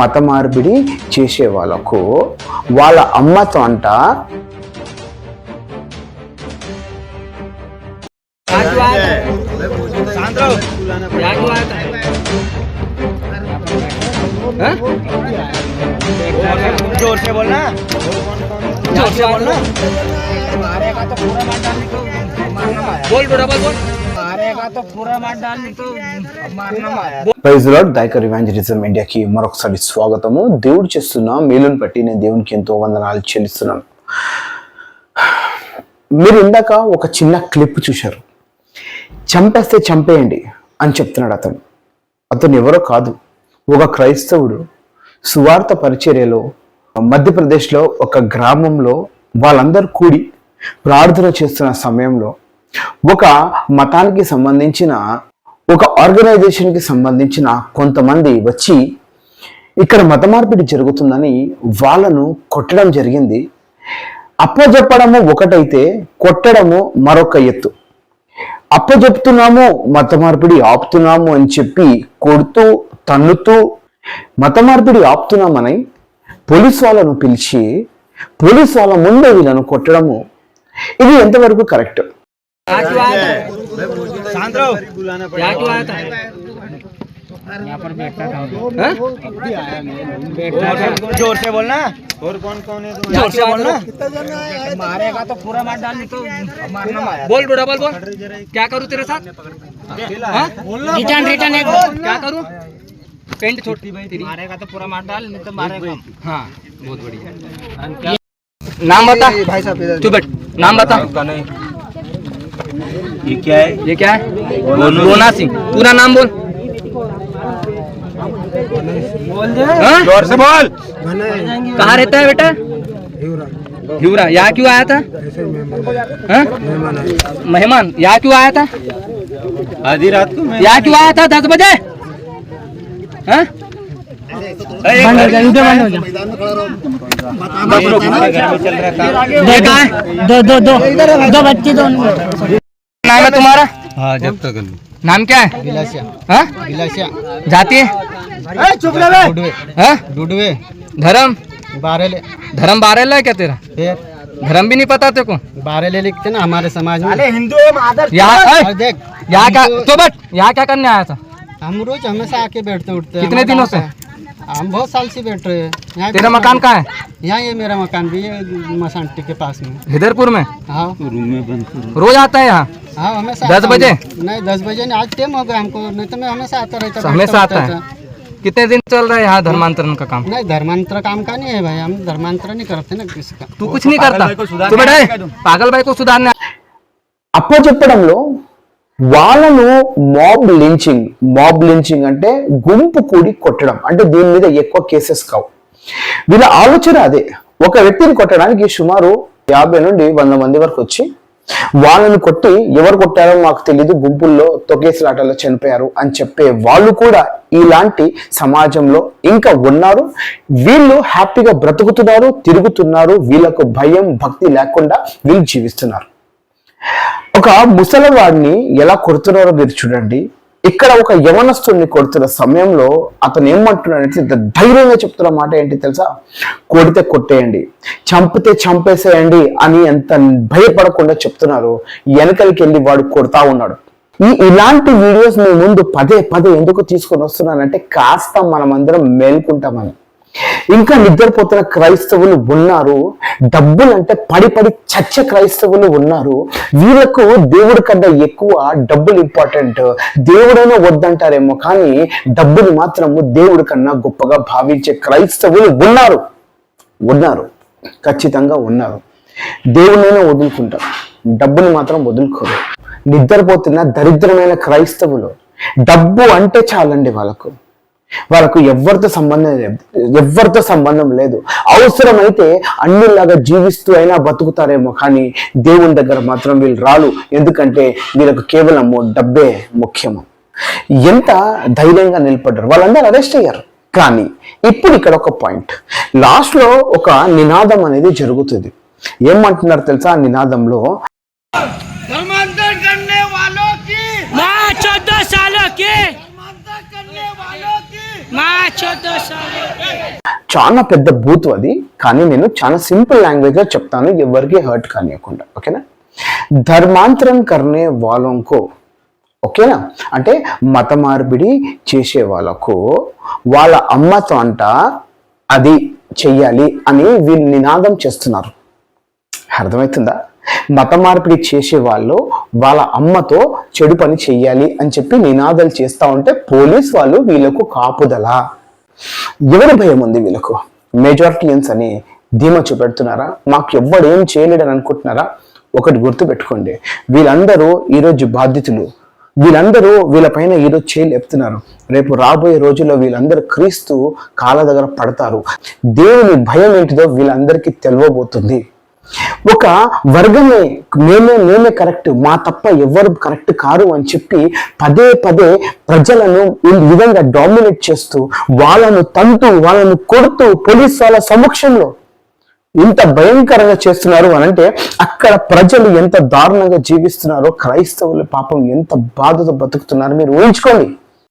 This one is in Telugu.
మత మార్పిడి చేసే వాళ్ళకు వాళ్ళ అమ్మతో అంట जोर से बोलना जोर से बोलना मारेगा तो पूरा मार डालने को मारना बोल डबल बोल దైకర్ ఇవాంజలిజం ఇండియాకి మరొకసారి స్వాగతము. దేవుడు చేస్తున్న మేలును బట్టి నేను దేవునికి ఎంతో వందనాలు చెల్లిస్తున్నాను. మీరు ఇందాక ఒక చిన్న క్లిప్ చూశారు. చంపేస్తే చంపేయండి అని చెప్తున్నాడు అతను. అతను ఎవరో కాదు. ఒక క్రైస్తవుడు సువార్త పరిచర్యలో మధ్యప్రదేశ్లో ఒక గ్రామంలో వాళ్ళందరూ కూడి ప్రార్థన చేస్తున్న సమయంలో ఒక మతానికి సంబంధించిన ఒక ఆర్గనైజేషన్కి సంబంధించిన కొంతమంది వచ్చి ఇక్కడ మత మార్పిడి జరుగుతుందని వాళ్ళను కొట్టడం జరిగింది. అప్పజెప్పడము ఒకటైతే కొట్టడము మరొక ఎత్తు. అప్పజెప్తున్నాము మత మార్పిడి ఆపుతున్నాము అని చెప్పి కొడుతూ తన్నుతూ మత మార్పిడి ఆపుతున్నామని పోలీస్ వాళ్ళను పిలిచి పోలీస్ వాళ్ళ ముందే వీళ్ళను కొట్టడము. ఇది ఎంతవరకు కరెక్ట్? शांत रहो। क्या क्यों आया था यहाँ पर बैठा था ज़ोर से बोलना। और कौन कौन है? ज़ोर से बोलना। मारेगा तो पूरा मार डालने को मारना बोल डबल बोल क्या करूँ तेरे साथ? रिटर्न रिटर्न एक क्या करूँ? पेंट छोटी भाई तेरी। मारेगा तो पूरा मार डाल नहीं तो मारेगा। हाँ। बहुत बढ़िया। नाम बता। भाई साहब तू बैठ। नाम बता। ये क्या है? ये क्या है? लोना सिंह। पूरा नाम बोल। हाँ? ज़ोर से बोल। कहाँ रहता है बेटा? हिवरा। यहाँ क्यों आया था? हाँ? मेहमान यहाँ क्यों आया था? आधी रात को यहाँ क्यों आया था? दस बजे? हाँ? हो है दो दो दो दो बच्चे दो नाम है तुम्हारा? हाँ जब तक नाम क्या है? हाँ? जाति है? चुप डुडवे। हाँ? धर्म? बारेले। धर्म बारेला है क्या तेरा? धर्म भी नहीं पता तेरे को? बारेले लिखते ना हमारे समाज में। अरे हिंदू यहाँ देख यहाँ क्या तो बट यहाँ क्या करने आया था? हम रोज हमेशा आके बैठते उठते कितने दिनों से? हम बहुत साल से बैठ रहे हैं यहाँ तेरा भी- मकान कहाँ है यहाँ ये मेरा मकान भी है मसानटी के पास में हिदरपुर में हाँ रूम में बंद करो रोज आता है यहाँ हाँ हमेशा दस आता हूँ बजे? मैं। नहीं दस बजे नहीं आज टाइम हो गया हमको नहीं तो मैं हमेशा आता रहता अच्छा, हमेशा बैठता आता है उठता था। कितने दिन चल रहा है यहाँ धर्मांतरण का काम नहीं धर्मांतर काम का नहीं है भाई हम धर्मांतर नहीं करते ना किसी का तू कुछ नहीं करता तू बेटा ए, पागल भाई को सुधारने అప్పచెప్పడంలో వాళ్ళను మాబ్ లించింగ్ మాబ్ లించింగ్ అంటే గుంపు కూడి కొట్టడం. అంటే దీని మీద ఎక్కువ కేసెస్ కావు. వీళ్ళ ఆలోచన అదే. ఒక వ్యక్తిని కొట్టడానికి సుమారు యాభై నుండి వంద మంది వరకు వచ్చి వాళ్ళని కొట్టి ఎవరు కొట్టారో మాకు తెలియదు గుంపుల్లో తొకేసలాటలో చనిపోయారు అని చెప్పే వాళ్ళు కూడా ఇలాంటి సమాజంలో ఇంకా ఉన్నారు. వీళ్ళు హ్యాపీగా బ్రతుకుతున్నారు తిరుగుతున్నారు. వీళ్ళకు భయం భక్తి లేకుండా వీళ్ళు జీవిస్తున్నారు. ఒక ముసలివాడిని ఎలా కొడుతున్నారో మీరు చూడండి. ఇక్కడ ఒక యవనస్తుడిని కొడుతున్న సమయంలో అతను ఏమంటున్నాడంటే ఇంత ధైర్యంగా చెప్తున్న మాట ఏంటి తెలుసా? కొడితే కొట్టేయండి చంపితే చంపేసేయండి అని ఎంత భయపడకుండా చెప్తున్నారు. వెనకలికి వెళ్ళి వాడు కొడతా ఉన్నాడు. ఈ ఇలాంటి వీడియోస్ మీ ముందు పదే పదే ఎందుకు తీసుకొని వస్తున్నానంటే కాస్త మనమందరం మేల్కుంటామని. ఇంకా నిద్రపోతున్న క్రైస్తవులు ఉన్నారు. డబ్బులంటే పడి పడి చచ్చే క్రైస్తవులు ఉన్నారు. వీళ్ళకు దేవుడి కన్నా ఎక్కువ డబ్బులు ఇంపార్టెంట్ దేవుడైనా వద్దంటారేమో కానీ డబ్బులు మాత్రము దేవుడి కన్నా గొప్పగా భావించే క్రైస్తవులు ఉన్నారు. ఉన్నారు. ఖచ్చితంగా ఉన్నారు. దేవునైనా వదులుకుంటారు. డబ్బుని మాత్రం వదులుకోరు. నిద్రపోతున్న దరిద్రమైన క్రైస్తవులు. డబ్బు అంటే చాలండి వాళ్ళకు. వాళ్ళకు ఎవరితో సంబంధం లేదు. ఎవరితో సంబంధం లేదు. అవసరమైతే అన్నిలాగా జీవిస్తూ అయినా బతుకుతారేమో కానీ దేవుని దగ్గర మాత్రం వీళ్ళు రాలు ఎందుకంటే వీళ్ళకు కేవలం డబ్బే ముఖ్యము. ఎంత ధైర్యంగా నిలబడ్డారు? వాళ్ళందరూ అరెస్ట్ అయ్యారు. కానీ ఇప్పుడు ఇక్కడ ఒక పాయింట్ లాస్ట్లో ఒక నినాదం అనేది జరుగుతుంది. ఏమంటున్నారు తెలుసా? ఆ నినాదంలో చాలా పెద్ద బూత్ అది కానీ నేను చాలా సింపుల్ లాంగ్వేజ్లో చెప్తాను ఎవరికి హర్ట్ కానివ్వకుండా ఓకేనా? ధర్మాంతరం కర్నే వాళ్ళంకో ఓకేనా? అంటే మత మార్పిడి చేసే వాళ్ళకు వాళ్ళ అమ్మతో అంట అది చెయ్యాలి అని వీళ్ళు నినాదం చేస్తున్నారు. అర్థమవుతుందా మత మార్పిడి చేసే వాళ్ళు వాళ్ళ అమ్మతో చెడు పని చెయ్యాలి అని చెప్పి నినాదాలు చేస్తూ ఉంటే పోలీస్ వాళ్ళు వీళ్ళకు కాపుదల. ఎవరి భయం ఉంది వీళ్ళకు? మెజారిటీయన్స్ అని ధీమా చూపెడుతున్నారా? మాకు ఎవ్వడు ఏం చేయలేడని అనుకుంటున్నారా? ఒకటి గుర్తు పెట్టుకోండి వీళ్ళందరూ ఈరోజు బాధితులు. వీళ్ళందరూ వీళ్ళపైన ఈరోజు చేయలు రేపు రాబోయే రోజుల్లో వీళ్ళందరూ క్రీస్తు కాళ్ళ దగ్గర పడతారు. దేవుని భయం ఏంటిదో వీళ్ళందరికీ తెలియబోతుంది ఒక వర్గమే మేమే మేమే కరెక్ట్ మా తప్ప ఎవరు కరెక్ట్ కారు అని చెప్పి పదే పదే ప్రజలను ఈ విధంగా డామినేట్ చేస్తూ వాళ్ళను తంతు వాళ్ళను కొడుతూ పోలీస్ వాళ్ళ సమక్షంలో ఇంత భయంకరంగా చేస్తున్నారు అని అంటే అక్కడ ప్రజలు ఎంత దారుణంగా జీవిస్తున్నారో క్రైస్తవులు పాపం ఎంత బాధతో బతుకుతున్నారో మీరు ఊహించుకోండి.